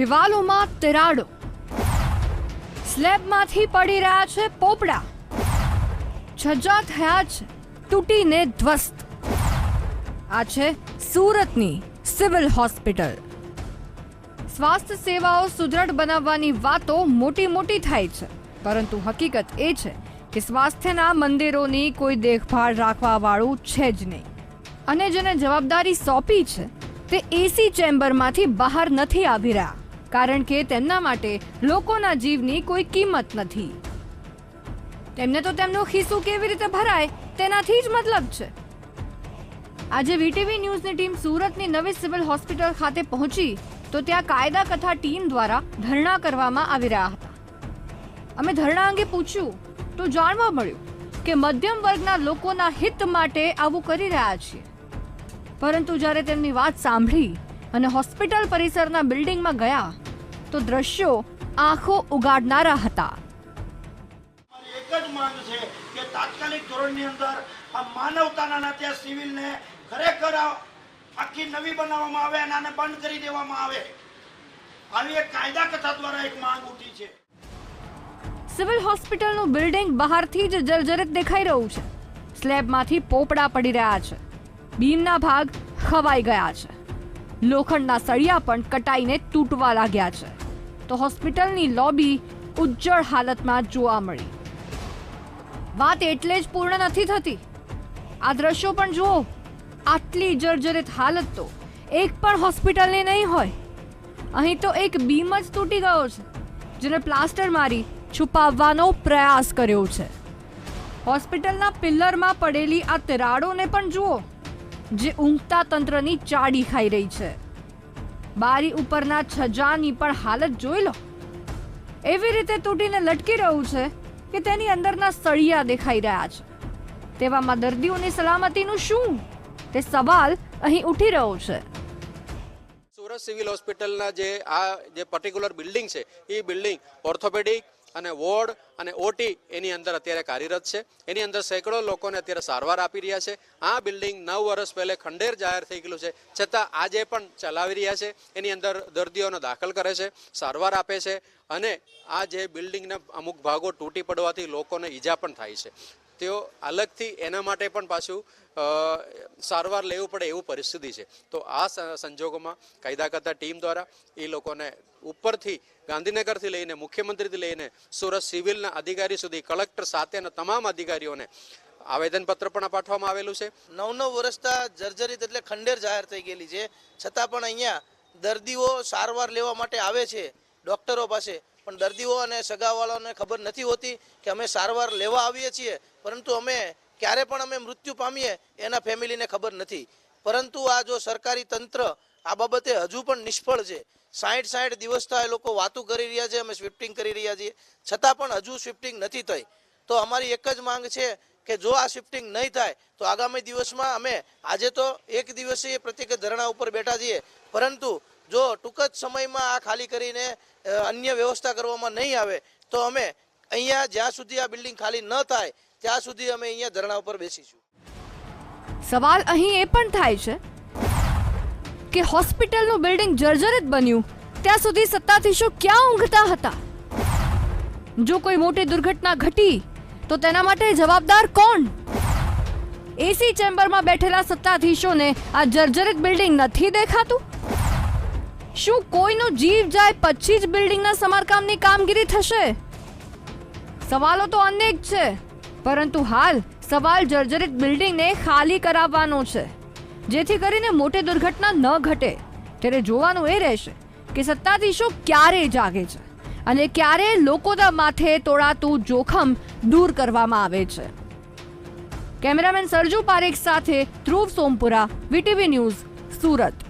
દિવાલોમાં તિરાડો. સ્લેબમાંથી પડી રહ્યા છે પોપડા. છજ્જા થયા છે, તૂટીને ધ્વસ્ત. આ છે સુરતની સિવિલ હોસ્પિટલ. સ્વાસ્થ્ય સેવાઓ સુદૃઢ બનાવવાની વાતો મોટી મોટી થાય છે. પરંતુ હકીકત એ છે કે સ્વાસ્થ્યના મંદિરોની કોઈ દેખભાળ રાખવા વાળું છે જ નહીં. અને જેને જવાબદારી સોંપી છે, તે એસી ચેમ્બરમાંથી બહાર નથી આવી રહ્યા. કારણ કે તેમના માટે લોકોના જીવની કોઈ કિંમત નથી. તેમને તો તેમનું ખિસ્સું કેવી રીતે ભરાય, તેનાથી જ મતલબ છે. આજે વીટીવી ન્યૂઝની ટીમ સુરતની નવી સિવિલ હોસ્પિટલ ખાતે પહોંચી તો ત્યાં કાયદા કથા ટીમ દ્વારા ધરણા કરવામાં આવી રહ્યા હતા. અમે ધરણા અંગે પૂછ્યું તો જાણવા મળ્યું કે મધ્યમ વર્ગના લોકોના હિત માટે આવું કરી રહ્યા છીએ. પરંતુ જ્યારે તેમની વાત સાંભળી અને હોસ્પિટલ પરિસરના બિલ્ડિંગમાં ગયા તો દ્રશ્યો આંખો ઉગાડનારા હતા. એક જ માંગ છે કે તાત્કાલિક ધોરણની અંદર આ માનવતાના નાતે સિવિલને ખરેખર આખી નવી બનાવવામાં આવે અને આને બંધ કરી દેવામાં આવે. આવી એક કાયદા કથા દ્વારા એક માંગ ઉઠી છે. સિવિલ હોસ્પિટલનું બિલ્ડિંગ બહારથી જ જર્જરિત દેખાઈ રહ્યું છે. સ્લેબમાંથી પોપડા પડી રહ્યા છે. બીમના ભાગ ખવાઈ ગયા છે. લોખંડના સળિયા પણ કટાઈને તૂટવા લાગ્યા છે. તો હોસ્પિટલની લોબી ઉજ્જળ હાલતમાં જોવા મળી. વાત એટલે જ પૂર્ણ નથી થતી. આ દ્રશ્યો પણ જુઓ. આટલી જર્જરિત હાલત તો એક પણ હોસ્પિટલની નહીં હોય. અહીં તો એક બીમ જ તૂટી ગયો છે, જેને પ્લાસ્ટર મારી છુપાવવાનો પ્રયાસ કર્યો છે. હોસ્પિટલના પિલ્લરમાં પડેલી આ તિરાડોને પણ જુઓ. જે ઊંઘતા તંત્રની ચાડી ખાઈ રહી છે. બારી ઉપરના છજાની પણ હાલત જોઈ લો. એવી રીતે તૂટીને લટકી રહ્યું છે કે તેની અંદરના સળિયા દેખાઈ રહ્યા છે. તેવામાં દર્દીઓની સલામતીનું શું? તે સવાલ અહીં ઉઠી રહ્યો છે. સુરત સિવિલ હોસ્પિટલના જે આ જે પર્ટિક્યુલર બિલ્ડિંગ છે, એ બિલ્ડિંગ ઓર્થોપેડિક અને વોર્ડ અને ઓટી એની અંદર અત્યારે કાર્યરત છે. એની અંદર સેંકડો લોકોને અત્યારે સારવાર આપી રહ્યા છે. આ બિલ્ડિંગ નવ વર્ષ પહેલે ખંડેર જાહેર થઈ ગયેલું છે. છતાં આજે પણ ચલાવી રહ્યા છે. એની અંદર દર્દીઓને દાખલ કરે છે, સારવાર આપે છે અને આ જે બિલ્ડિંગના અમુક ભાગો તૂટી પડવાથી લોકોને ઈજા પણ થાય છે. તેઓ અલગથી એના માટે પણ પાછું સારવાર લેવું પડે એવું પરિસ્થિતિ છે. તો આ સંજોગોમાં કાયદા કરતા ટીમ દ્વારા એ લોકોને ઉપરથી, ગાંધીનગરથી લઈને, મુખ્યમંત્રીથી લઈને, સુરત સિવિલના અધિકારી સુધી, કલેક્ટર સાથેના તમામ અધિકારીઓને આવેદનપત્ર પણ પાઠવવામાં આવેલું છે. નવ નવ વર્ષતા જર્જરિત એટલે ખંડેર જાહેર થઈ ગયેલી છે. છતાં પણ અહીંયા દર્દીઓ સારવાર લેવા માટે આવે છે. ડોક્ટરો પાસે પણ દર્દીઓ અને સગાવાળાને ખબર નથી હોતી કે અમે સારવાર લેવા આવીએ છીએ, પરંતુ અમે ક્યારે પણ અમે મૃત્યુ પામીએ એના ફેમિલીને ખબર નથી. પરંતુ આ જો સરકારી તંત્ર આ બાબતે હજુ પણ નિષ્ફળ છે. સાઠ સાઠ દિવસથી એ લોકો વાતું કરી રહ્યા છે, અમે શિફ્ટિંગ કરી રહ્યા છીએ. છતાં પણ હજુ શિફ્ટિંગ નથી થઈ. તો અમારી એક જ માંગ છે કે જો આ શિફ્ટિંગ નહીં થાય, તો આગામી દિવસમાં અમે આજે તો એક દિવસીય પ્રત્યેક ધરણા ઉપર બેઠા છીએ. પરંતુ જો ટૂંક જ સમયમાં આ ખાલી કરીને અન્ય વ્યવસ્થા કરવામાં નહીં આવે, તો અમે અહીંયા જ્યાં સુધી આ બિલ્ડિંગ ખાલી ન થાય, ત્યાં સુધી અમે અહીંયા ધરણા ઉપર બેસીશું. સવાલ અહીં એ પણ થાય છે કે હોસ્પિટલનું બિલ્ડિંગ જર્જરિત બન્યું, ત્યાં સુધી સત્તાધીશો ક્યાં ઊંઘતા હતા? જો કોઈ મોટી દુર્ઘટના ઘટી, તો તેના માટે જવાબદાર કોણ? એસી ચેમ્બરમાં બેઠેલા સત્તાધીશોને આ જર્જરિત બિલ્ડિંગ નથી દેખાતું? શું કોઈનો જીવ જાય પછી જ બિલ્ડિંગના સમારકામની કામગીરી થશે? સવાલો તો અનેક છે, પરંતુ હાલ સવાલ જર્જરિત બિલ્ડિંગને ખાલી કરાવવાનો છે, જેથી કરીને મોટી દુર્ઘટના ન ઘટે. ત્યારે જોવાનું એ રહેશે કે સત્તાધીશો ક્યારે જાગે છે અને ક્યારે લોકોના માથે તોડાતું જોખમ દૂર કરવામાં આવે છે. કેમેરામેન સરજુ પારેખ સાથે ધ્રુવ સોમપુરા, વીટીવી ન્યૂઝ, સુરત.